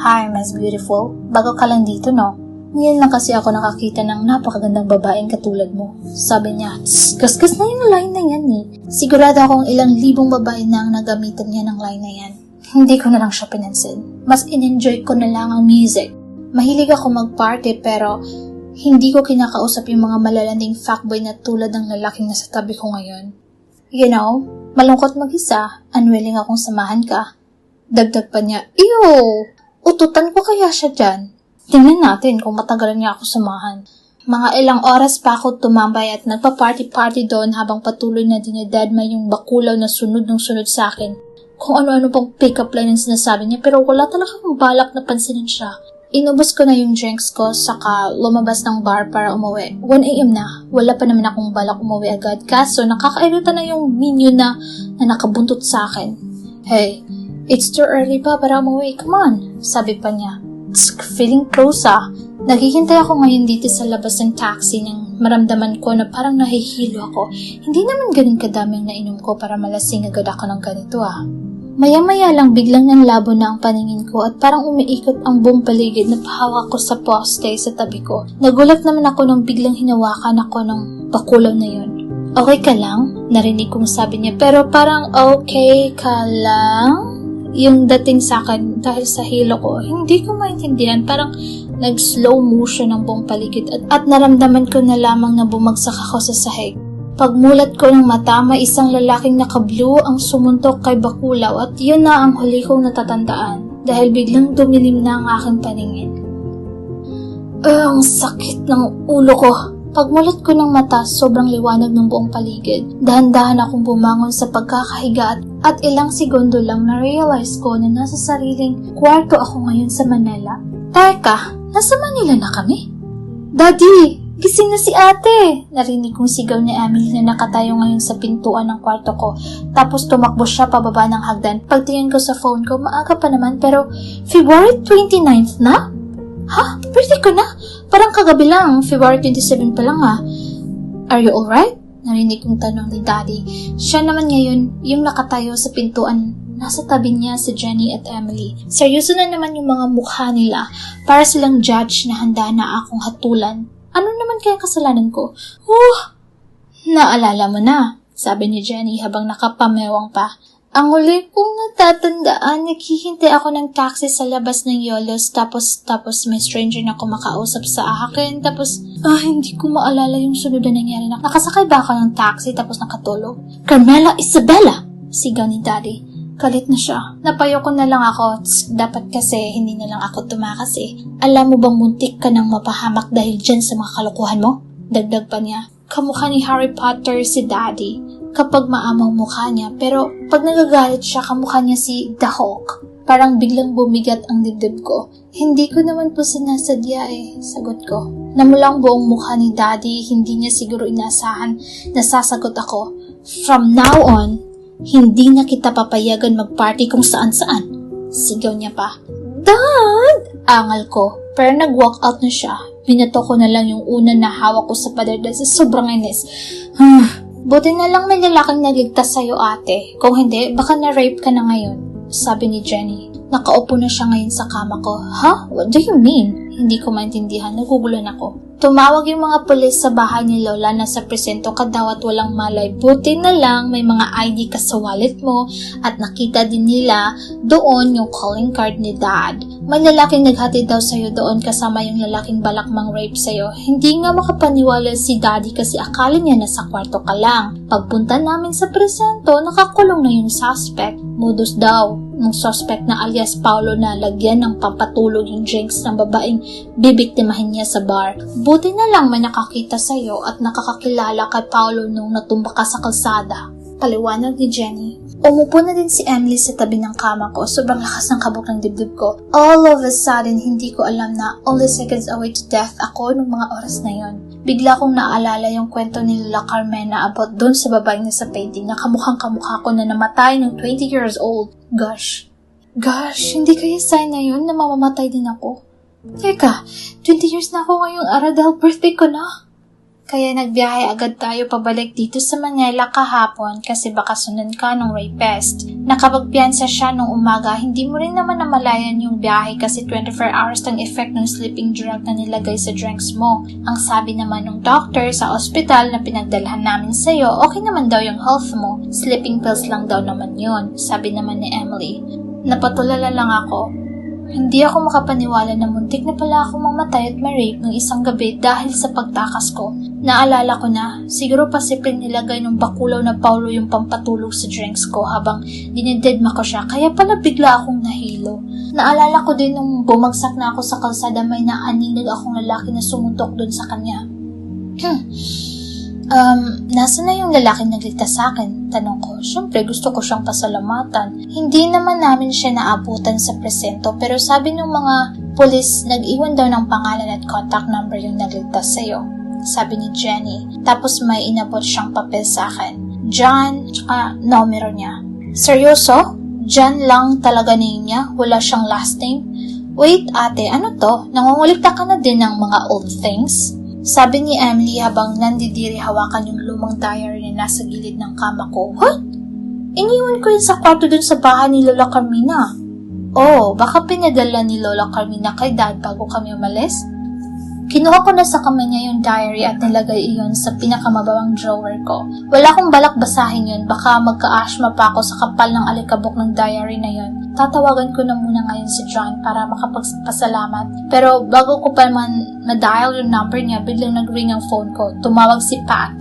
Hi, Miss Beautiful. Bago ka lang dito, no? Ngayon lang kasi ako nakakita ng napakagandang babaeng katulad mo. Sabi niya, "Tss, gasgas na yung line na yan eh. Sigurado akong ilang libong babae na ang nagamitan niya ng line na yan. Hindi ko na lang siya pinansin. Mas in-enjoy ko na lang ang music. Mahilig ako mag-party pero hindi ko kinakausap yung mga malalanding fuckboy na tulad ng lalaking nasa tabi ko ngayon. You know, malungkot mag-isa, unwilling akong samahan ka. Dagdag pa niya, Ew! Ututan ko kaya siya dyan. Tingnan natin kung matagalan niya ako samahan. Mga ilang oras pa ako tumambay at nagpa-party-party doon habang patuloy na dinedadma yung bakulaw na sunod ng sunod sa akin. Kung ano-ano pang pick-up line ang sinasabi niya pero wala talagang balak na pansinin siya. Inubos ko na yung drinks ko saka lumabas ng bar para umuwi. 1am na. Wala pa naman akong balak umuwi agad kaso nakakairita na yung menu na, na nakabuntot sa akin. Hey, it's too early pa para umuwi. Come on, sabi pa niya. Tsk, feeling close ah. Naghihintay ako ngayon dito sa labas ng taxi nang maramdaman ko na parang nahihilo ako. Hindi naman ganun kadami ang nainom ko para malasing agad ako ng ganito ah. Maya-maya lang biglang nanlabo na ang paningin ko at parang umiikot ang buong paligid na pahawak ko sa poste sa tabi ko. Nagulat naman ako nang biglang hinawakan ako ng bakulaw na yun. Okay ka lang? Narinig kong sabi niya pero parang okay ka lang? Yung dating sa akin dahil sa hilo ko, hindi ko maintindihan. Parang nag-slow motion ang buong paligid at, at naramdaman ko na lamang na bumagsak ako sa sahig. Pagmulat ko ng mata, may isang lalaking naka-blue ang sumuntok kay Bakulaw at yun na ang huli kong natatandaan dahil biglang dumilim na ang aking paningin. Ah, ang sakit ng ulo ko. Pagmulat ko ng mata, sobrang liwanag ng buong paligid. Dahan-dahan akong bumangon sa pagkakahiga at, at ilang segundo lang na-realize ko na nasa sariling kwarto ako ngayon sa Manila. Teka, nasa Manila na kami? Daddy, gising na si ate! Narinig kong sigaw ni Emily na nakatayo ngayon sa pintuan ng kwarto ko. Tapos tumakbo siya pababa ng hagdan. Pagtingin ko sa phone ko, maaga pa naman pero February 29th na? Ha? Birthday ko na? Parang kagabi lang, February 27 pa lang ah. Are you alright? Narinig kong tanong ni Daddy. Siya naman ngayon, yung nakatayo sa pintuan, nasa tabi niya si Jenny at Emily. Seryoso na naman yung mga mukha nila para silang judge na handa na akong hatulan. Ano naman kaya kasalanan ko? Oh! Naalala mo na, sabi ni Jenny habang nakapamewang pa. Ang huli kong natatandaan, naghihintay ako ng taxi sa labas ng Yolos tapos tapos may stranger na kumakausap sa akin tapos ah, hindi ko maalala yung sunod na nangyari na nakasakay ba ako ng taxi tapos nakatulog? Carmela Isabella! Sigaw ni Daddy. Galit na siya. Napayo ko na lang ako. Tsk, dapat kasi hindi na lang ako tumakas eh. Alam mo bang muntik ka nang mapahamak dahil dyan sa mga kalokohan mo? Dagdag pa niya. Kamukha ni Harry Potter si Daddy kapag maamaw mukha niya. Pero pag nagagalit siya, kamukha niya si The Hulk. Parang biglang bumigat ang dibdib ko. Hindi ko naman po sinasadya eh, sagot ko. Namulang buong mukha ni Daddy, hindi niya siguro inasahan na sasagot ako. From now on, hindi na kita papayagan magparty kung saan-saan. Sigaw niya pa. Dad! Angal ko, pero nag-walk out na siya. Binato ko na lang yung una na hawak ko sa pader dahil sa sobrang inis. Buti na lang may lalaking nagligtas sa'yo ate. Kung hindi, baka na-rape ka na ngayon. Sabi ni Jenny. Nakaupo na siya ngayon sa kama ko. Ha? What do you mean? Hindi ko maintindihan. Nagugulan ako. Tumawag yung mga pulis sa bahay ni Lola na sa presento ka daw at walang malay. Buti na lang may mga ID ka sa wallet mo at nakita din nila doon yung calling card ni Dad. May lalaking naghatid daw sa'yo doon kasama yung lalaking balak mang rape sa'yo. Hindi nga makapaniwala si Daddy kasi akala niya nasa kwarto ka lang. Pagpunta namin sa presento, nakakulong na yung suspect. Modus daw ng suspect na alias Paulo na lagyan ng pampatulog yung drinks ng babaeng bibiktimahin niya sa bar. Buti na lang may nakakita sa'yo at nakakakilala kay Paulo nung natumba ka sa kalsada. Paliwanag ni Jenny. Umupo na din si Emily sa tabi ng kama ko. Sobrang lakas ng kabog ng dibdib ko. All of a sudden, hindi ko alam na only seconds away to death ako nung mga oras na yon. Bigla kong naalala yung kwento ni Lola Carmena about doon sa babaeng na sa painting na kamukhang kamukha ko na namatay ng 20 years old. Gosh. Gosh, hindi kaya sign na yun na mamamatay din ako? Teka, 20 years na ako ngayong araw birthday ko na. Kaya nagbiyahe agad tayo pabalik dito sa Manila kahapon kasi baka sundan ka ng rapist. Nakapagpiyansa siya nung umaga, hindi mo rin naman namalayan yung biyahe kasi 24 hours ang effect ng sleeping drug na nilagay sa drinks mo. Ang sabi naman ng doctor sa ospital na pinagdalhan namin sa'yo, okay naman daw yung health mo. Sleeping pills lang daw naman yon sabi naman ni Emily. Napatulala lang ako. Hindi ako makapaniwala na muntik na pala ako mamatay at ma-rape ng isang gabi dahil sa pagtakas ko. Naalala ko na, siguro pasipin nilagay ng bakulaw na Paulo yung pampatulog sa drinks ko habang dinidedma ko siya, kaya pala bigla akong nahilo. Naalala ko din nung bumagsak na ako sa kalsada may naaninag akong lalaki na sumuntok doon sa kanya. Um, nasa na yung lalaki nagligtas sa akin? Tanong ko. Siyempre, gusto ko siyang pasalamatan. Hindi naman namin siya naabutan sa presento, pero sabi ng mga pulis, nag-iwan daw ng pangalan at contact number yung nagligtas sa'yo. Sabi ni Jenny. Tapos may inabot siyang papel sa akin. John, tsaka numero niya. Seryoso? John lang talaga name niya? Wala siyang last name? Wait, ate, ano to? Nangungulikta ka na din ng mga old things? Sabi ni Emily habang nandidiri hawakan yung lumang diary na nasa gilid ng kama ko. What? Iniwan ko yun sa kwarto dun sa bahay ni Lola Carmina. Oh, baka pinadala ni Lola Carmina kay dad bago kami umalis? Kinuha ko na sa kamay niya yung diary at nilagay iyon sa pinakamababang drawer ko. Wala akong balak basahin yun, baka magka-ashma pa ako sa kapal ng alikabok ng diary na yun. Tatawagan ko na muna ngayon si John para makapagpasalamat. Pero bago ko pa man na-dial yung number niya, biglang nag-ring ang phone ko. Tumawag si Pat,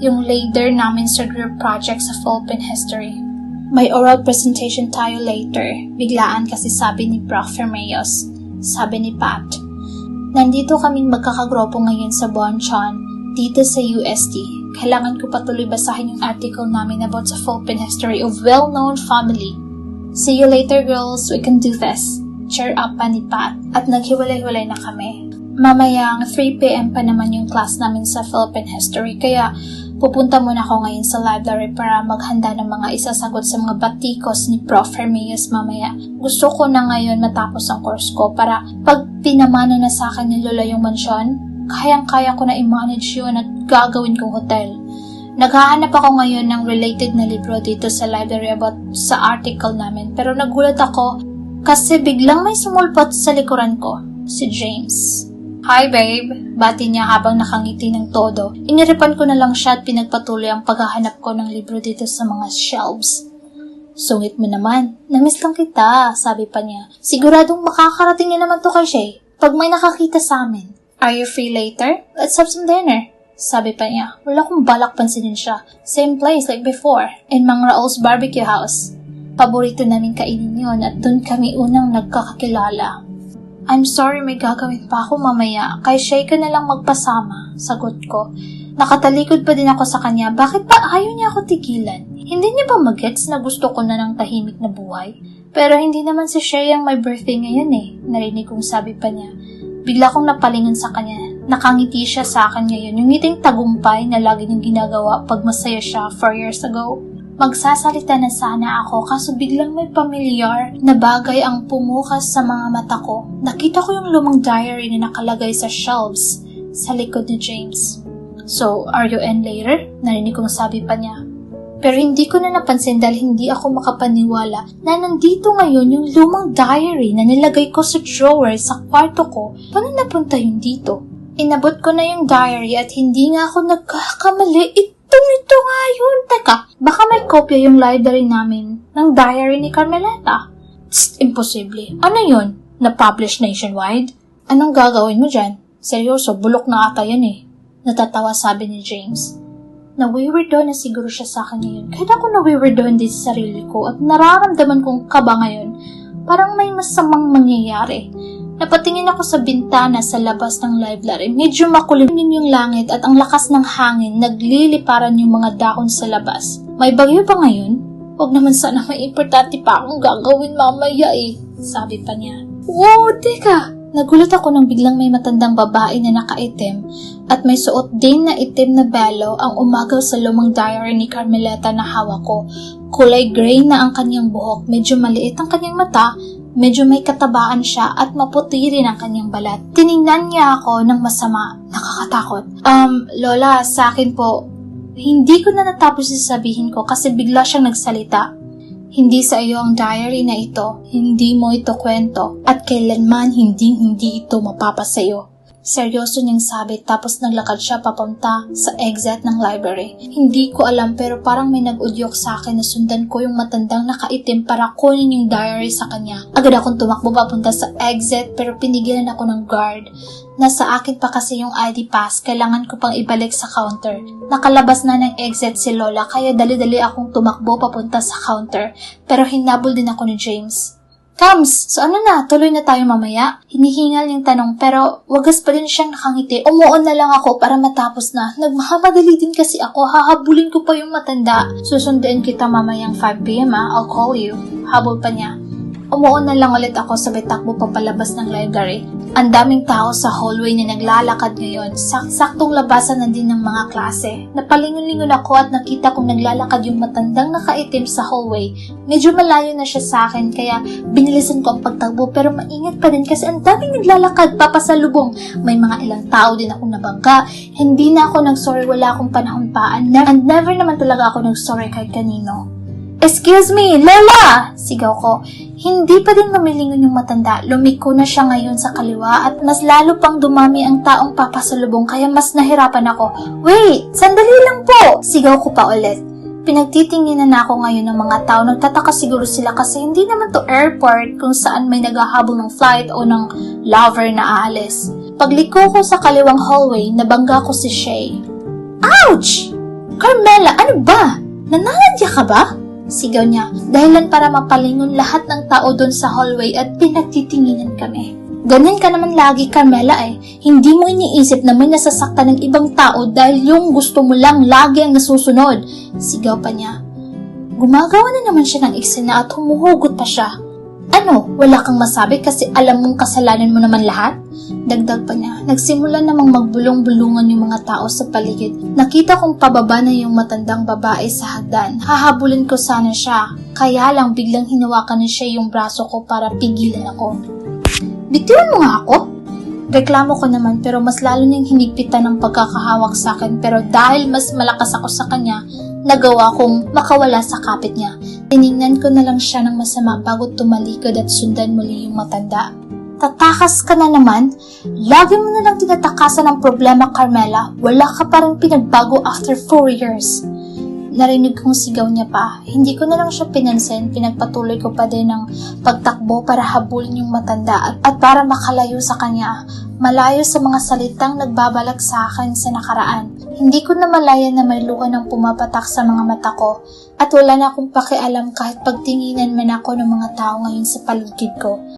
yung leader namin sa group project sa Philippine History. May oral presentation tayo later. Biglaan kasi sabi ni Prof. Fermeos. Sabi ni Pat. Nandito kaming magkakagropo ngayon sa Bonchon, dito sa UST. Kailangan ko patuloy basahin yung article namin about sa Philippine history of well-known family. See you later, girls. We can do this. Cheer up pa ni Pat at naghiwalay-hiwalay na kami. Mamayang 3pm pa naman yung class namin sa Philippine history kaya pupunta muna ako ngayon sa library para maghanda ng mga isasagot sa mga batikos ni Prof. Hermias mamaya. Gusto ko na ngayon matapos ang course ko para pag pinamana na sa akin ni Lola yung mansyon, kayang-kaya ko na i-manage yun at gagawin kong hotel. Naghahanap ako ngayon ng related na libro dito sa library about sa article namin pero nagulat ako kasi biglang may sumulpot sa likuran ko, si James. Hi babe, bati niya habang nakangiti ng todo. Iniripan ko na lang siya at pinagpatuloy ang paghahanap ko ng libro dito sa mga shelves. Sungit mo naman. Namiss lang kita, sabi pa niya. Siguradong makakarating na naman to kay Shay pag may nakakita sa amin. Are you free later? Let's have some dinner. Sabi pa niya. Wala kong balak pansinin siya. Same place like before, in Mang Raul's barbecue house. Paborito namin kainin yon at dun kami unang nagkakakilala. I'm sorry may gagawin pa ako mamaya. Kay Shay ka na lang magpasama. Sagot ko. Nakatalikod pa din ako sa kanya. Bakit ba ayaw niya ako tigilan? Hindi niya ba magets na gusto ko na ng tahimik na buhay? Pero hindi naman si Shay ang may birthday ngayon eh. Narinig kong sabi pa niya. Bigla kong napalingon sa kanya. Nakangiti siya sa akin ngayon. Yung ngiting tagumpay na lagi niyang ginagawa pag masaya siya 4 years ago. Magsasalita na sana ako kaso biglang may pamilyar na bagay ang pumukas sa mga mata ko. Nakita ko yung lumang diary na nakalagay sa shelves sa likod ni James. So, are you in later? Narinig kong sabi pa niya. Pero hindi ko na napansin dahil hindi ako makapaniwala na nandito ngayon yung lumang diary na nilagay ko sa drawer sa kwarto ko. Paano napunta yun dito? Inabot ko na yung diary at hindi nga ako nagkakamali. Itong ito nga yun. Teka, baka may kopya yung library namin ng diary ni Carmeleta. Tsk, imposible. Ano yun? Na-publish nationwide? Anong gagawin mo dyan? Seryoso, bulok na ata yan eh. Natatawa sabi ni James. Nawiwirdo na siguro siya sa akin ngayon. Kahit ako nawiwirdo din sa sarili ko at nararamdaman kong kaba ngayon. Parang may masamang mangyayari. Napatingin ako sa bintana sa labas ng library. Medyo makulim yung langit at ang lakas ng hangin nagliliparan yung mga dahon sa labas. May bagyo ba ngayon? Huwag naman sana may importante pa akong gagawin mamaya eh. Sabi pa niya. Wow, teka! Nagulat ako nang biglang may matandang babae na nakaitim at may suot din na itim na belo ang umagaw sa lumang diary ni Carmeleta na hawak ko. Kulay gray na ang kanyang buhok, medyo maliit ang kanyang mata Medyo may katabaan siya at maputi rin ang kanyang balat. Tiningnan niya ako ng masama, nakakatakot. Um, Lola, sa akin po, hindi ko na natapos sasabihin ko kasi bigla siyang nagsalita. Hindi sa iyo ang diary na ito, hindi mo ito kwento, at kailanman hindi hindi ito mapapasayo. Seryoso niyang sabi tapos naglakad siya papunta sa exit ng library. Hindi ko alam pero parang may nag-udyok sa akin na sundan ko yung matandang nakaitim para kunin yung diary sa kanya. Agad akong tumakbo papunta sa exit pero pinigilan ako ng guard. Nasa akin pa kasi yung ID pass, kailangan ko pang ibalik sa counter. Nakalabas na ng exit si Lola kaya dali-dali akong tumakbo papunta sa counter pero hinabol din ako ni James. Kams, so ano na, tuloy na tayo mamaya? Hinihingal yung tanong pero wagas pa din siyang nakangiti. Umuon na lang ako para matapos na. Nagmahamadali din kasi ako, hahabulin ko pa yung matanda. Susunduin kita mamayang 5pm ah, I'll call you. Habol pa niya. Umuon na lang ulit ako sabay takbo papalabas ng library. Ang daming tao sa hallway na naglalakad ngayon. Sak saktong labasan na din ng mga klase. Napalingon-lingon ako at nakita kong naglalakad yung matandang nakaitim sa hallway. Medyo malayo na siya sa akin kaya binilisan ko ang pagtakbo pero maingat pa din kasi ang daming naglalakad papasalubong. May mga ilang tao din akong nabangga. Hindi na ako nag-sorry, wala akong panahon pa. And never, and never naman talaga ako nag-sorry kahit kanino. Excuse me, Lola! Sigaw ko. Hindi pa din mamilingon yung matanda. Lumiko na siya ngayon sa kaliwa at mas lalo pang dumami ang taong papasalubong kaya mas nahirapan ako. Wait! Sandali lang po! Sigaw ko pa ulit. Pinagtitinginan na ako ngayon ng mga tao. Nagtataka siguro sila kasi hindi naman to airport kung saan may naghahabol ng flight o ng lover na aalis. Pagliko ko sa kaliwang hallway, nabangga ko si Shay. Ouch! Carmela, ano ba? Nananadya ka ba? Sigaw niya, dahilan para mapalingon lahat ng tao doon sa hallway at pinagtitinginan kami. Ganyan ka naman lagi, Carmela eh. Hindi mo iniisip na may nasasaktan ng ibang tao dahil yung gusto mo lang lagi ang nasusunod. Sigaw pa niya. Gumagawa na naman siya ng eksena at humuhugot pa siya. Ano, wala kang masabi kasi alam mong kasalanan mo naman lahat? Dagdag pa niya, nagsimula namang magbulong-bulungan yung mga tao sa paligid. Nakita kong pababa na yung matandang babae sa hagdan. Hahabulin ko sana siya. Kaya lang biglang hinawakan na siya yung braso ko para pigilan ako. Bitiwan mo nga ako? Reklamo ko naman pero mas lalo niyang hinigpitan ng pagkakahawak sa akin pero dahil mas malakas ako sa kanya, nagawa kong makawala sa kapit niya. Tiningnan ko na lang siya ng masama bago tumalikod at sundan muli yung matanda. Tatakas ka na naman? Lagi mo na lang tinatakasan ang problema, Carmela. Wala ka pa rin pinagbago after four years. Narinig kong sigaw niya pa. Hindi ko na lang siya pinansin. Pinagpatuloy ko pa din ang pagtakbo para habulin yung matanda at, para makalayo sa kanya. Malayo sa mga salitang nagbabalak sa akin sa nakaraan. Hindi ko na malaya na may luha ng pumapatak sa mga mata ko at wala na akong pakialam kahit pagtinginan man ako ng mga tao ngayon sa paligid ko.